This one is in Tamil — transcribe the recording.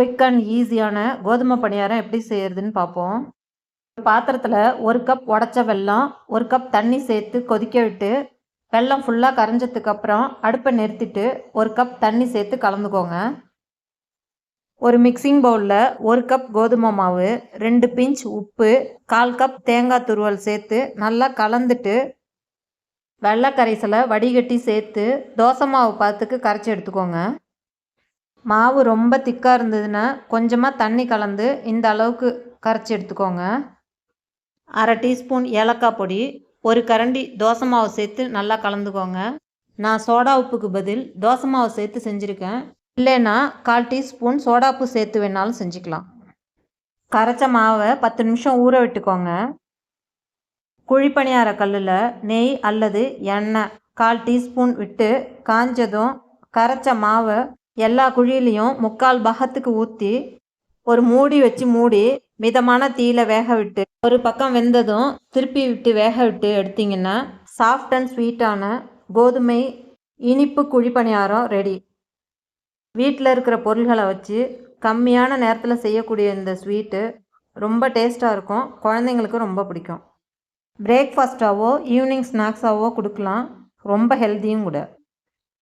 குயிக் அண்ட் ஈஸியான கோதுமை பணியாரம் எப்படி செய்யறதுன்னு பார்ப்போம். பாத்திரத்தில் ஒரு கப் உடச்ச வெல்லம் ஒரு கப் தண்ணி சேர்த்து கொதிக்க விட்டு வெல்லம் ஃபுல்லாக கரைஞ்சதுக்கப்புறம் அடுப்பை நிறுத்திட்டு ஒரு கப் தண்ணி சேர்த்து கலந்துக்கோங்க. ஒரு மிக்சிங் பவுலில் ஒரு கப் கோதுமை மாவு ரெண்டு பிஞ்ச் உப்பு கால் கப் தேங்காய் துருவல் சேர்த்து நல்லா கலந்துட்டு வெள்ளை கரைசலை வடிகட்டி சேர்த்து தோசை மாவு பார்த்துக்கு கரைச்சி எடுத்துக்கோங்க. மாவு ரொம்ப திக்காக இருந்ததுன்னா கொஞ்சமாக தண்ணி கலந்து இந்த அளவுக்கு கரைச்சி எடுத்துக்கோங்க. அரை டீஸ்பூன் ஏலக்காய் பொடி ஒரு கரண்டி தோசை மாவு சேர்த்து நல்லா கலந்துக்கோங்க. நான் சோடா உப்புக்கு பதில் தோசை மாவு சேர்த்து செஞ்சுருக்கேன். இல்லைன்னா கால் டீஸ்பூன் சோடாப்பு சேர்த்து வேணாலும் செஞ்சுக்கலாம். கரைச்ச மாவை பத்து நிமிஷம் ஊற விட்டுக்கோங்க. குழிப்பணியார கல்லில் நெய் அல்லது எண்ணெய் கால் டீஸ்பூன் விட்டு காஞ்சதும் கரைச்ச மாவை எல்லா குழியிலையும் முக்கால் பாகத்துக்கு ஊற்றி ஒரு மூடி வச்சு மூடி மிதமான தீயில வேக விட்டு ஒரு பக்கம் வெந்ததும் திருப்பி விட்டு வேக விட்டு எடுத்தீங்கன்னா சாஃப்ட் அண்ட் ஸ்வீட்டான கோதுமை இனிப்பு குழிப்பணியாரம் ரெடி வீட்டில் இருக்கிற பொருள்களை வச்சு கம்மியான நேரத்தில் செய்யக்கூடிய இந்த ஸ்வீட்டு ரொம்ப டேஸ்ட்டாக இருக்கும். குழந்தைங்களுக்கு ரொம்ப பிடிக்கும். பிரேக்ஃபாஸ்ட்டாவோ ஈவினிங் ஸ்நாக்ஸாவோ கொடுக்கலாம். ரொம்ப ஹெல்த்தியும் கூட.